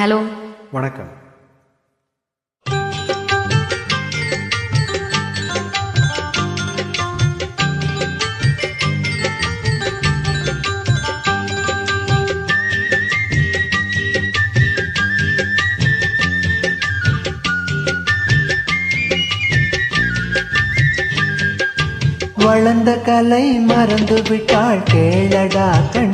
Hello. வணக்கம். வளர்ந்த கலை மறந்து விட்டாள் கேளடா கண்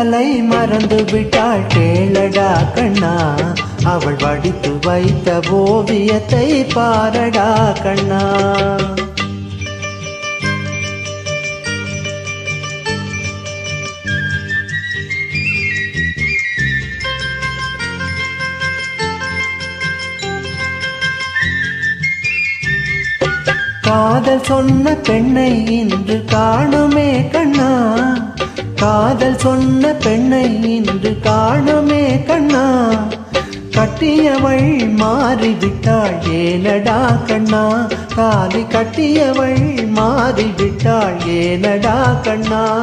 வளர்ந்த மறந்து விட்டாள் கேளடா கண்ணா. அவள் வடித்து வைத்த ஓவியத்தை பாரடா கண்ணா. காதல் சொன்ன பெண்ணை இன்று காணுமே கண்ணா. காதல் சொன்ன பெண்ணை இன்று காணுமே கண்ணா. கட்டியவள் மாறிவிட்டாள் ஏனடா கண்ணா. காலி கட்டியவள் மாறிவிட்டாள் ஏனடா கண்ணா.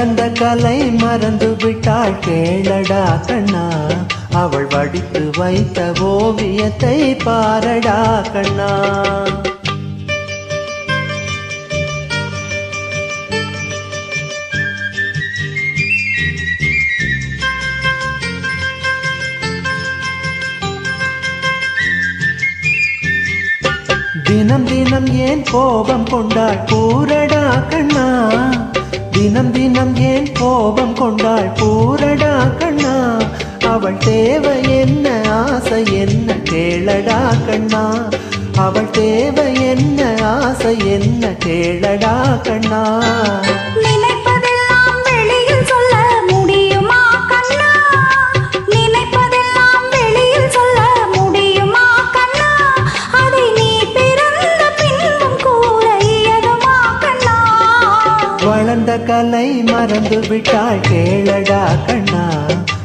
கலந்த கலை மறந்து விட்டாள் கேளடா கண்ணா. அவள் வடித்து வைத்த ஓவியத்தை பாரடா கண்ணா. தினம் தினம் ஏன் கோபம் கொண்டாள்? கூறடா கண்ணா. கண்ணா அவள் தேவை என்ன ஆசை என்ன கேளடா கண்ணா. வளர்ந்த கலை மறந்து விட்டாள் கேளடா கண்ணா.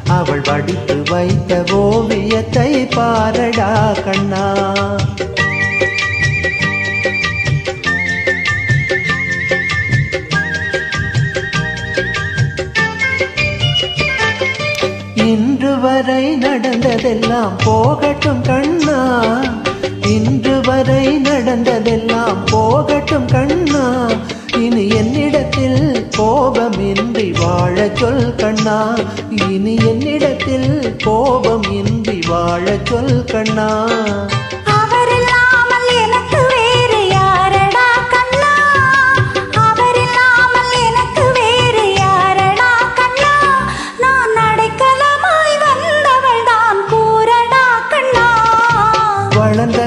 அவள் வடித்து வைத்த ஓவியத்தை பாரடா கண்ணா. வரை நடந்ததெல்லாம் போகட்டும் கண்ணா. இன்று வரை நடந்ததெல்லாம் போகட்டும் கண்ணா. இனி என்னிடத்தில் கோபமின்றி வாழச் சொல் கண்ணா. இனி என்னிடத்தில் கோபமின்றி வாழச் சொல் கண்ணா.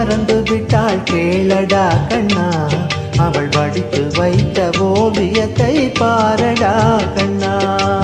மறந்து விட்டாள் கேளடா கண்ணா. அவள் வடித்து வைத்த ஓவியத்தை பாரடா கண்ணா.